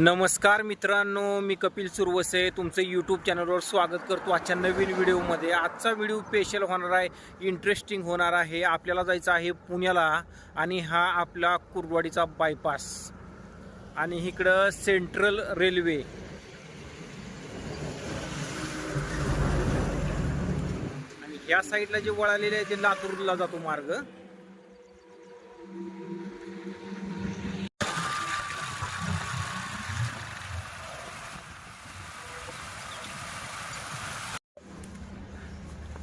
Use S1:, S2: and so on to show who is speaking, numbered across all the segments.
S1: नमस्कार मित्रांनो मी कपिल सुरवसे. तुमचं यूट्यूब चॅनलवर स्वागत करतो आजच्या नवीन व्हिडिओमध्ये. आजचा व्हिडिओ स्पेशल होणार आहे इंटरेस्टिंग होणार आहे. आपल्याला जायचं आहे पुण्याला आणि हा आपला कुर्डवाडीचा बायपास आणि इकडं सेंट्रल रेल्वे आणि ह्या साईडला जे वळालेले आहे ते लातूरला जातो मार्ग.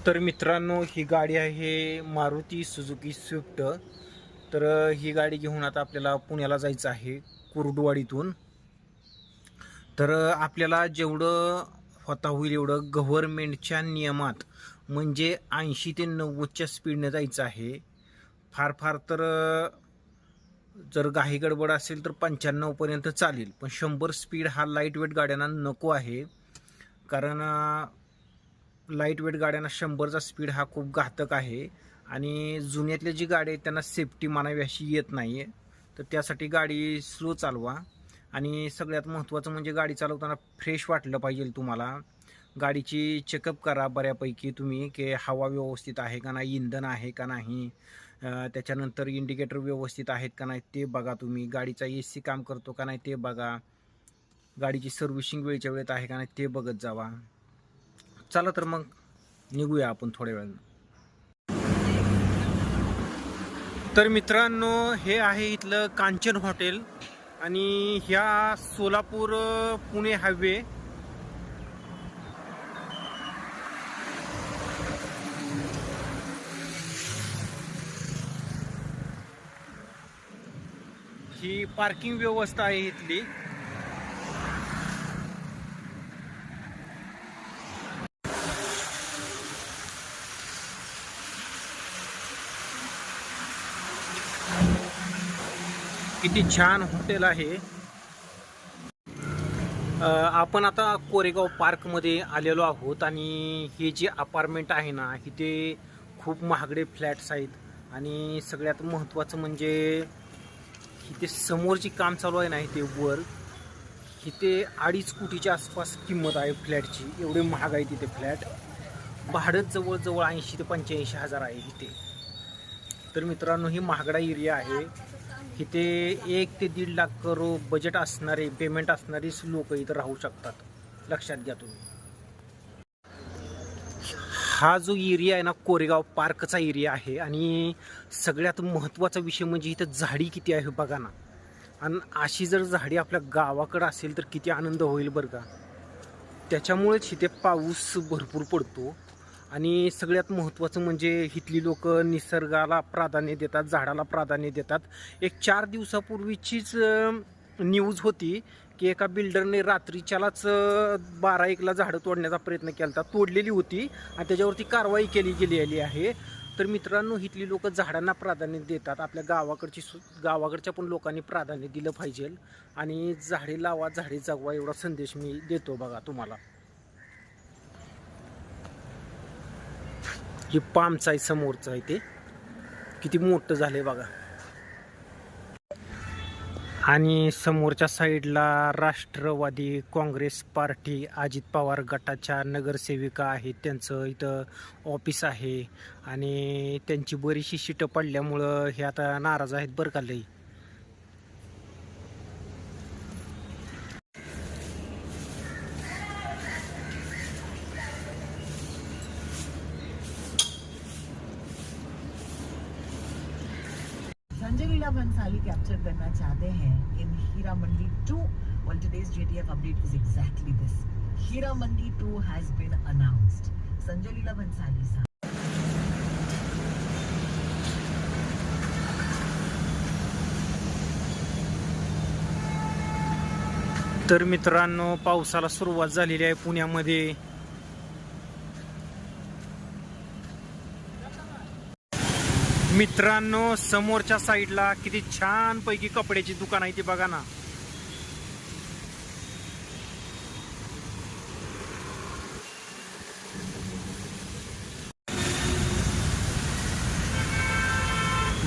S1: तर मित्रांनो ही गाडी आहे मारुती सुजुकी स्विफ्ट. तर ही गाडी घेऊन आता आपल्याला पुण्याला जायचं आहे कुर्डवाडीतून. तर आपल्याला जेवढं होता होईल एवढं गव्हर्मेंटच्या नियमात म्हणजे ऐंशी ते नव्वदच्या स्पीडने जायचं आहे. फार फार तर जर घाई गडबड असेल तर पंच्याण्णवपर्यंत चालेल. पण शंभर स्पीड हा लाइट वेट गाड्यांना नको आहे. कारण लाइट वेट गाड्यांना शंभरचा स्पीड हा खूप घातक आहे. आणि जुन्यातल्या जी गाडी आहेत त्यांना सेफ्टी मानावी अशी येत नाही आहे तर त्यासाठी गाडी स्लो चालवा. आणि सगळ्यात महत्त्वाचं म्हणजे गाडी चालवताना फ्रेश वाटलं पाहिजे तुम्हाला. गाडीची चेकअप करा बऱ्यापैकी तुम्ही की हवा व्यवस्थित आहे का नाही इंधन आहे का नाही त्याच्यानंतर इंडिकेटर व्यवस्थित आहेत का नाही ते बघा तुम्ही. गाडीचा ए सी काम करतो का नाही ते बघा. गाडीची सर्व्हिसिंग वेळच्या वेळेत आहे का नाही ते बघत जावा. चला तर मग निघूया आपण थोड्या वेळानं. तर मित्रांनो हे आहे इथलं कांचन हॉटेल आणि ह्या सोलापूर पुणे हायवे. ही पार्किंग व्यवस्था आहे इथली. किती छान हॉटेल आहे. आपण आता कोरेगाव पार्कमध्ये आलेलो आहोत आणि हे जे अपार्टमेंट आहे ना इथे खूप महागडे फ्लॅट्स आहेत. आणि सगळ्यात महत्त्वाचं म्हणजे इथे समोर काम चालू आहे ना इथे वर इथे अडीच कोटीच्या आसपास किंमत आहे फ्लॅटची. एवढे महाग आहे तिथे फ्लॅट. भाडं जवळजवळ ऐंशी ते पंच्याऐंशी हजार आहे इथे. तर मित्रांनो ही महागडा एरिया आहे. इथे एक ते दीड लाख करो बजेट असणारे पेमेंट असणारी लोक इथं राहू शकतात. लक्षात घ्या तुम्ही. हा जो एरिया आहे ना कोरेगाव पार्कचा एरिया आहे आणि सगळ्यात महत्त्वाचा विषय म्हणजे इथं झाडी किती आहे बघा ना. आणि अशी जर झाडी आपल्या गावाकडं असेल तर किती आनंद होईल बरं का. त्याच्यामुळेच इथे पाऊस भरपूर पडतो. आणि सगळ्यात महत्त्वाचं म्हणजे इथली लोक निसर्गाला प्राधान्य देतात झाडाला प्राधान्य देतात. एक चार दिवसापूर्वीचीच न्यूज होती की एका बिल्डरने रात्रीच्यालाच बारा एकला झाडं तोडण्याचा प्रयत्न केला होता तोडलेली होती आणि त्याच्यावरती कारवाई केली गेलेली आहे. तर मित्रांनो इथली लोक झाडांना प्राधान्य देतात. आपल्या गावाकडची सु गावाकडच्या पण लोकांनी प्राधान्य दिलं पाहिजे आणि झाडे लावा झाडे जगवा एवढा संदेश मी देतो बघा तुम्हाला. हे पामचं आहे समोरचं आहे ते. किती मोठं झालंय बघा. आणि समोरच्या साईडला राष्ट्रवादी काँग्रेस पार्टी अजित पवार गटाच्या नगरसेविका आहेत त्यांचं इथं ऑफिस आहे. आणि त्यांची बरीचशी शिटं पडल्यामुळं हे आता नाराज आहेत बरं का लई.
S2: संजय भंसाली कैप्चर करना चाहते हैं in Heera Mandi two well today's JTF update is exactly this. हीरा मंडी 2 has been announced. Sanjay Leela Bhansali साहब
S1: तर मित्रांनो पावसाला सुरुवात झालेली आहे पुण्यामध्ये. मित्रांनो समोरच्या साईडला किती छान पैकी कपड्याची दुकान आहे ती बघा ना.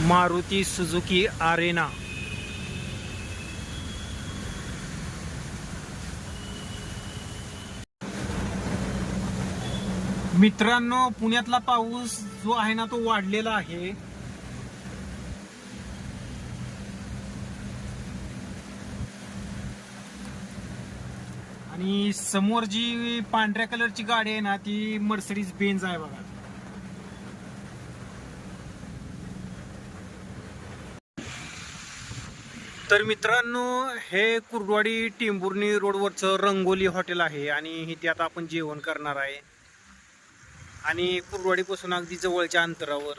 S1: Maruti Suzuki Arena. मित्रांनो पुण्यातला पाऊस जो आहे ना तो वाढलेला आहे. आणि समोर जी पांढऱ्या कलरची गाडी आहे ना ती मर्सडीज बेन्झ आहे बघा. तर मित्रांनो हे कुर्डवाडी टेंबुर्णी रोडवरचं रंगोली हॉटेल आहे आणि इथे आता आपण जेवण करणार आहे. आणि कुर्डवाडीपासून अगदी जवळच्या अंतरावर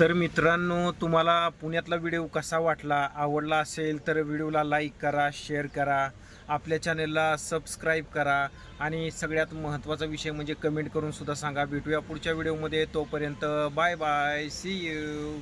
S1: तर मित्रांनो तुम्हाला पुण्यातला व्हिडिओ कसा वाटला आवडला असेल तर व्हिडिओला लाईक करा शेअर करा आपल्या चॅनेलला सबस्क्राईब करा आणि सगळ्यात महत्त्वाचा विषय म्हणजे कमेंट करून सुद्धा सांगा. भेटूया पुढच्या व्हिडिओमध्ये तोपर्यंत बाय बाय सी यू